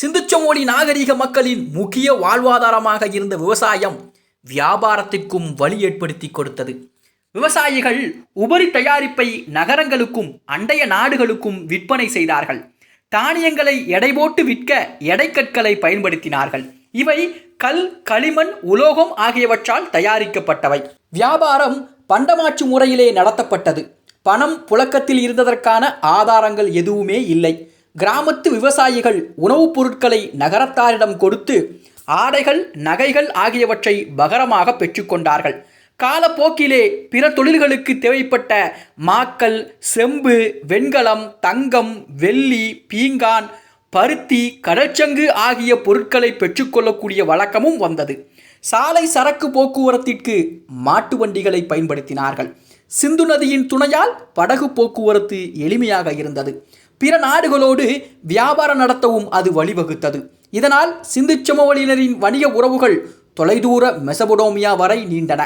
சிந்துச்சமொழி நாகரிக மக்களின் முக்கிய வாழ்வாதாரமாக இருந்த விவசாயம் வியாபாரத்திற்கும் வழி ஏற்படுத்தி கொடுத்தது. விவசாயிகள் உபரி தயாரிப்பை நகரங்களுக்கும் அண்டைய நாடுகளுக்கும் விற்பனை செய்தார்கள். தானியங்களை எடை போட்டு விற்க எடைக்கற்களை பயன்படுத்தினார்கள். இவை கல் களிமண் உலோகம் ஆகியவற்றால் தயாரிக்கப்பட்டவை. வியாபாரம் பண்டமாற்று முறையிலே நடத்தப்பட்டது. பணம் புழக்கத்தில் இருந்ததற்கான ஆதாரங்கள் எதுவுமே இல்லை. கிராமத்து விவசாயிகள் உணவுப் பொருட்களை நகரத்தாரிடம் கொடுத்து ஆடைகள் நகைகள் ஆகியவற்றை பகரமாக பெற்றுக்கொண்டார்கள் காலப்போக்கிலே பிற தொழில்களுக்கு தேவைப்பட்ட மாக்கல் செம்பு வெண்கலம் தங்கம் வெள்ளி பீங்கான் பருத்தி கடற்சங்கு ஆகிய பொருட்களை பெற்றுக்கொள்ளக்கூடிய வழக்கமும் வந்தது. சாலை சரக்கு போக்குவரத்திற்கு மாட்டு வண்டிகளை பயன்படுத்தினார்கள். சிந்து நதியின் துணையால் படகு போக்குவரத்து எளிமையாக இருந்தது. பிற நாடுகளோடு வியாபாரம் நடத்தவும் அது வழிவகுத்தது. இதனால் சிந்து சமவெளியினரின் வணிக உறவுகள் தொலைதூர மெசபடோமியா வரை நீண்டன.